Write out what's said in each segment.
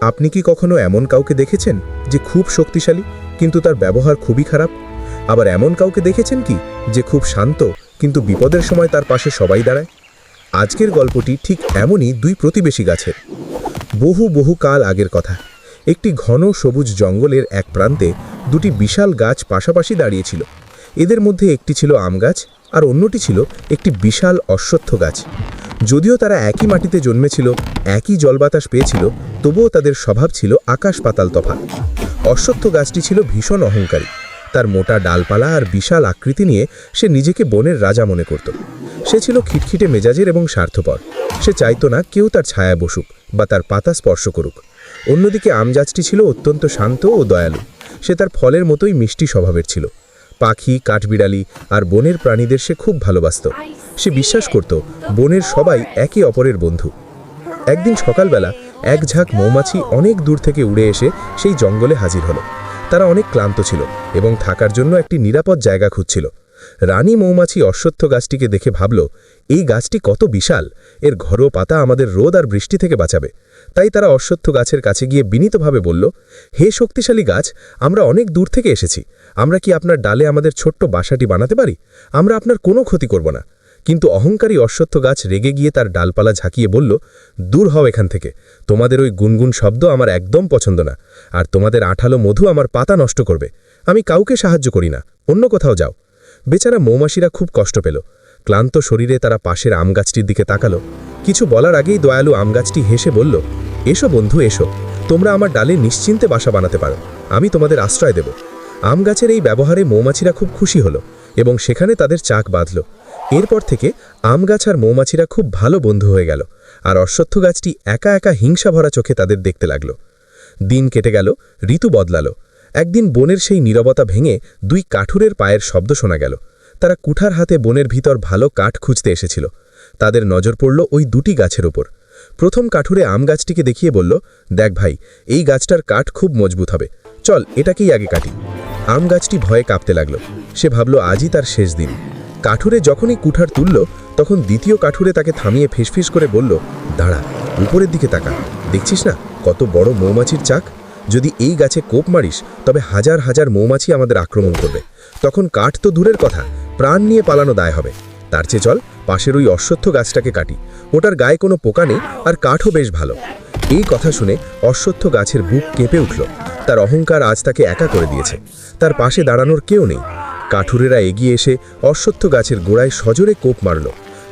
আপনি কি কখনো এমন কাউকে দেখেছেন যে খুব শক্তিশালী, কিন্তু তার ব্যবহার খুবই খারাপ? আবার এমন কাউকে দেখেছেন কি যে খুব শান্ত, কিন্তু বিপদের সময় তার পাশে সবাই দাঁড়ায়? আজকের গল্পটি ঠিক এমনই দুই প্রতিবেশী গাছের। বহু বহু কাল আগের কথা। একটি ঘন সবুজ জঙ্গলের এক প্রান্তে দুটি বিশাল গাছ পাশাপাশি দাঁড়িয়েছিল। এদের মধ্যে একটি ছিল আম গাছ আর অন্যটি ছিল একটি বিশাল অশ্বত্থ গাছ। যদিও তারা একই মাটিতে জন্মেছিল, একই জলবাতাস পেয়েছিল, তবুও তাদের স্বভাব ছিল আকাশ পাতাল তফাৎ। অশ্বত্থ গাছটি ছিল ভীষণ অহংকারী। তার মোটা ডালপালা আর বিশাল আকৃতি নিয়ে সে নিজেকে বনের রাজা মনে করত। সে ছিল খিটখিটে মেজাজের এবং স্বার্থপর। সে চাইতো না কেউ তার ছায়া বসুক বা তার পাতা স্পর্শ করুক। অন্যদিকে আম গাছটি ছিল অত্যন্ত শান্ত ও দয়ালু। সে তার ফলের মতোই মিষ্টি স্বভাবের ছিল। পাখি, কাঠবিড়ালি আর বনের প্রাণীদের সে খুব ভালোবাসত। সে বিশ্বাস করত, বনের সবাই একে অপরের বন্ধু। একদিন সকালবেলা এক ঝাঁক মৌমাছি অনেক দূর থেকে উড়ে এসে সেই জঙ্গলে হাজির হলো। তারা অনেক ক্লান্ত ছিল এবং থাকার জন্য একটি নিরাপদ জায়গা খুঁজছিল। রানী মৌমাছি অশ্বত্থ গাছটিকে দেখে ভাবল, এই গাছটি কত বিশাল! এর ঘরো পাতা আমাদের রোদ আর বৃষ্টি থেকে বাঁচাবে। তাই তারা অশ্বত্থ গাছের কাছে গিয়ে বিনীতভাবে বলল, হে শক্তিশালী গাছ, আমরা অনেক দূর থেকে এসেছি। আমরা কি আপনার ডালে আমাদের ছোট্ট বাসাটি বানাতে পারি? আমরা আপনার কোনো ক্ষতি করব না। কিন্তু অহংকারী অশ্বত্থ গাছ রেগে গিয়ে তার ডালপালা ঝাঁকিয়ে বলল, দূর হও এখান থেকে। তোমাদের ওই গুনগুন শব্দ আমার একদম পছন্দ না, আর তোমাদের আঠালো মধু আমার পাতা নষ্ট করবে। আমি কাউকে সাহায্য করি না, অন্য কোথাও যাও। বেচারা মৌমাছিরা খুব কষ্ট পেল। ক্লান্ত শরীরে তারা পাশের আম গাছটির দিকে তাকালো। কিছু বলার আগেই দয়ালু আম গাছটি হেসে বলল এসো বন্ধু, এসো। তোমরা আমার ডালে নিশ্চিন্তে বাসা বানাতে পারো। আমি তোমাদের আশ্রয় দেব। আম গাছের এই ব্যবহারে মৌমাছিরা খুব খুশি হলো এবং সেখানে তাদের চাক বাঁধল। এরপর থেকে আম গাছ আর মৌমাছিরা খুব ভালো বন্ধু হয়ে গেল আর অশ্বত্থ গাছটি একা একা হিংসা ভরা চোখে তাদের দেখতে লাগল। দিন কেটে গেল, ঋতু বদলালো। একদিন বনের সেই নীরবতা ভেঙে দুই কাঠুরের পায়ের শব্দ শোনা গেল। তারা কুঠার হাতে বনের ভিতর ভালো কাঠ খুঁজতে এসেছিল। তাদের নজর পড়ল ওই দুটি গাছের ওপর প্রথম কাঠুরে আম গাছটিকে দেখিয়ে বলল, দেখ ভাই, এই গাছটার কাঠ খুব মজবুত হবে। চল, এটাকেই আগে কাটি। আম গাছটি ভয়ে কাঁপতে লাগল। সে ভাবল, আজই তার শেষ দিন। কাঠুরে যখনই কুঠার তুলল, তখন দ্বিতীয় কাঠুরে তাকে থামিয়ে ফিসফিস করে বলল, দাঁড়া, উপরের দিকে তাকা। দেখছিস না, কত বড় মৌমাছির চাক? যদি এই গাছে কোপ মারিস, তবে হাজার হাজার মৌমাছি আমাদের আক্রমণ করবে। তখন কাঠ তো দূরের কথা, প্রাণ নিয়ে পালানো দায় হবে। তার চেয়ে চল, পাশের ওই অশ্বত্থ গাছটাকে কাটি। ওটার গায়ে কোনো পোকা নেই আর কাঠও বেশ ভালো। এই কথা শুনে অশ্বত্থ গাছের বুক কেঁপে উঠল। তার অহংকার আজ তাকে একা করে দিয়েছে। তার পাশে দাঁড়ানোর কেউ নেই। কাঠুরেরা এগিয়ে এসে অশ্বত্থ গাছের গোড়ায় সজোরে কোপ মারল।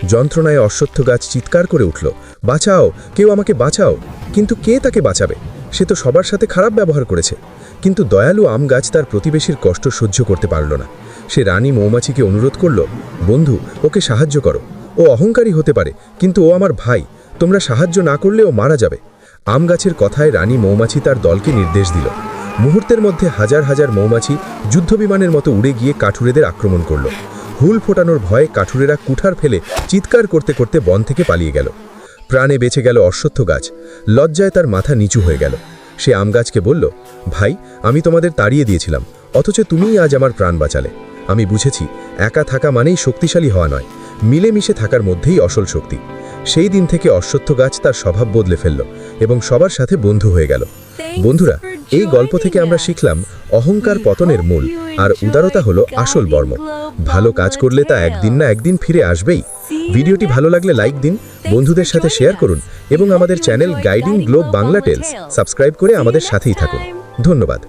যন্ত্রণায় অশ্বত্থ গাছ চিৎকার করে উঠল, বাঁচাও! কেউ আমাকে বাঁচাও! কিন্তু কে তাকে বাঁচাবে? সে তো সবার সাথে খারাপ ব্যবহার করেছে। কিন্তু দয়ালু আম গাছ তার প্রতিবেশীর কষ্ট সহ্য করতে পারল না। সে রানী মৌমাছিকে অনুরোধ করল, বন্ধু, ওকে সাহায্য করো। ও অহংকারী হতে পারে, কিন্তু ও আমার ভাই। তোমরা সাহায্য না করলে ও মারা যাবে। আম গাছের কথায় রানী মৌমাছি তার দলকে নির্দেশ দিল। মুহূর্তের মধ্যে হাজার হাজার মৌমাছি যুদ্ধবিমানের মতো উড়ে গিয়ে কাঠুরেদের আক্রমণ করল। হুল ফোটানোর ভয়ে কাঠুরেরা কুঠার ফেলে চিৎকার করতে করতে বন থেকে পালিয়ে গেল। প্রাণে বেঁচে গেল অশ্বত্থ গাছ। লজ্জায় তার মাথা নিচু হয়ে গেল। সে আম গাছকে বলল, ভাই, আমি তোমাদের তাড়িয়ে দিয়েছিলাম, অথচ তুমিই আজ আমার প্রাণ বাঁচালে। আমি বুঝেছি একা থাকা মানেই শক্তিশালী হওয়া নয়। মিলেমিশে থাকার মধ্যেই আসল শক্তি। সেই দিন থেকে অশ্বত্থ গাছ তার স্বভাব বদলে ফেলল এবং সবার সাথে বন্ধু হয়ে গেল। বন্ধুরা এই গল্প থেকে আমরা শিখলাম অহংকার পতনের মূল আর উদারতা হলো আসল বর্ম। ভালো কাজ করলে তা একদিন না একদিন ফিরে আসবেই। ভিডিওটি ভালো লাগলে লাইক দিন বন্ধুদের সাথে শেয়ার করুন এবং আমাদের channel guiding globe Bangla tales subscribe করে আমাদের সাথেই থাকুন। ধন্যবাদ।